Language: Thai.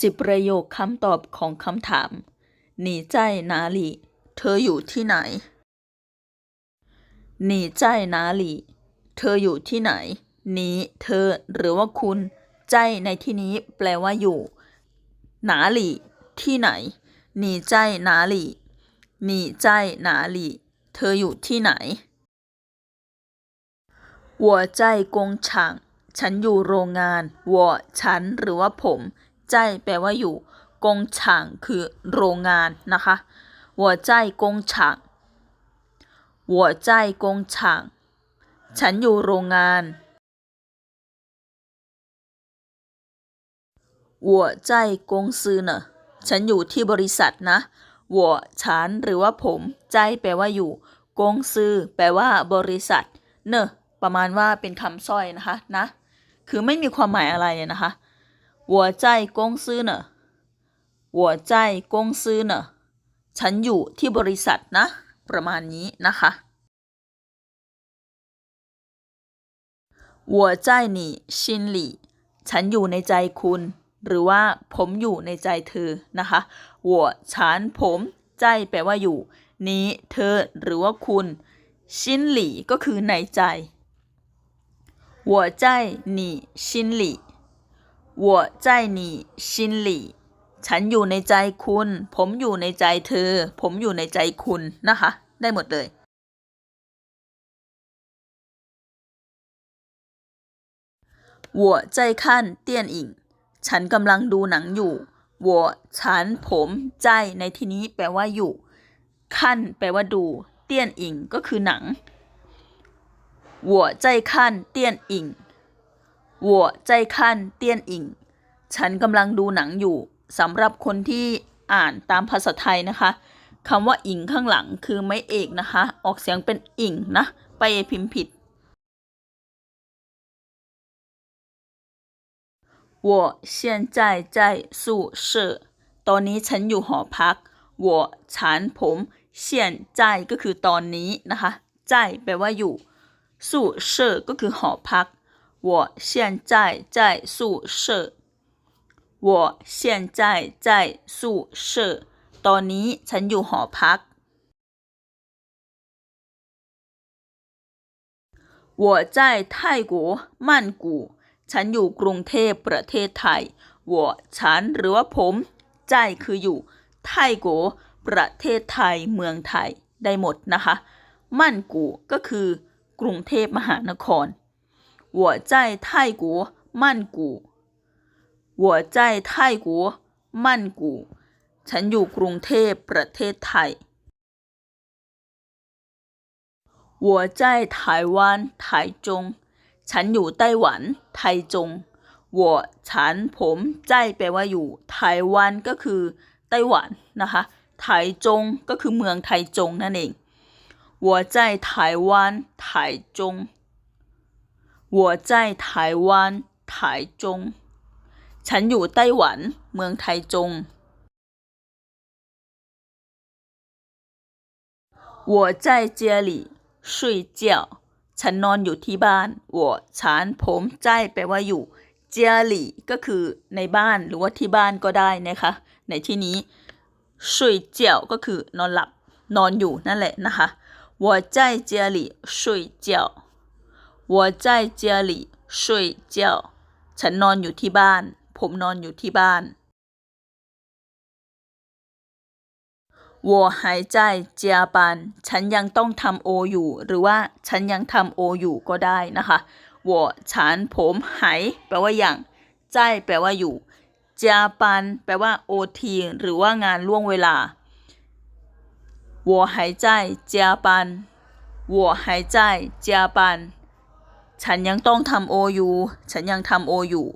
สิบประโยคคำตอบของคำถาม หนีใจนาลีเธออยู่ที่ไหน หนีใจนาลีเธออยู่ที่ไหน หนีเธอหรือว่าคุณ ใจในที่นี้แปลว่าอยู่ หนาลีที่ไหน หนีใจนาหลีหนีใจนาลีเธออยู่ที่ไหน我在工厂ฉันอยู่โรงงาน我ฉันหรือว่าผม ใจแปลว่าอยู่กงฉางคือโรงงานนะคะหัวใจกงฉางหัวใจกงฉางฉันอยู่โรงงานหัวใจกงซือเนอะฉันอยู่ที่บริษัทนะหัวฉันหรือว่าผม ใจแปลว่าอยู่ กงซื้อแปลว่าบริษัท เนอะประมาณว่าเป็นคำสร้อยนะคะนะ คือไม่มีความหมายอะไรนะคะ 我在公司呢我在公司呢ฉันอยู่ที่บริษัทนะ ประมาณนี้นะคะ我在你心里ฉันอยู่ในใจคุณ หรือว่าผมอยู่ในใจเธอนะคะ我ฉันผมใจแปลว่าอยู่ นี้เธอ หรือว่าคุณชินหลี่ก็คือในใจ我在你心里 我在你心里ฉันอยู่ในใจคุณ ผมอยู่ในใจเธอ ผมอยู่ในใจคุณนะคะ ได้หมดเลย我在看电影ฉันกำลังดูหนังอยู่我ฉันผมใจในที่นี้แปลว่าอยู่ขั้นแปลว่าดู เตี้ยนอิงก็คือหนัง我在看电影 我在看电影ฉันกำลังดูหนังอยู่สำหรับคนที่อ่านตามภาษาไทยนะคะคำว่าอิงข้างหลังคือไม่เอกนะคะ ออกเสียงเป็นอิงนะ ไปพิมพ์ผิด我现在在宿舍ตอนนี้ฉันอยู่หอพัก我ฉันผม现在ก็คือตอนนี้นะคะ在แปลว่าอยู่宿舍ก็คือหอพัก 我现在在宿舍我现在在宿舍ตอนนี้ฉันอยู่หอพัก我在泰国曼谷ฉันอยู่กรุงเทพประเทศไทย我ฉันหรือว่าผม ใจคืออยู่ ไทโกประเทศไทย เมืองไทย ได้หมดนะคะ มั่นกูก็คือ กรุงเทพมหานคร 我在泰国曼谷我在泰国曼谷ฉันอยู่กรุงเทพประเทศไทย我在台湾台中ฉันอยู่ไต้หวัน ไทจง我ฉันผมใจแปลว่าอยู่ ไต้หวันก็คือ ไต้หวันนะคะ ไทจงก็คือเมืองไทจงนั่นเอง我在台湾台中 我在台湾台中ฉันอยู่ไต้หวัน เมืองไทจง我在这里睡觉ฉันนอนอยู่ที่บ้าน我ฉันผมใจแปลว่าอยู่ เจียหลี่ก็คือในบ้านหรือว่าที่บ้านก็ได้นะคะ ในที่นี้睡觉ก็คือนอนหลับ นอนอยู่นั่นแหละนะคะ我在家里睡觉 我在家里睡觉ฉันนอนอยู่ที่บ้าน ผมนอนอยู่ที่บ้าน我还在加班ฉันยังต้องทำโออยู่ หรือว่าฉันยังทำโออยู่ก็ได้นะคะ我ฉันผมหายแปลว่าอย่างใจแปลว่าอยู่加班แปลว่าโอทีหรือว่างานล่วงเวลา我还在加班我还在加班 ฉันยังต้องทำโออยู่ ฉันยังทำโออยู่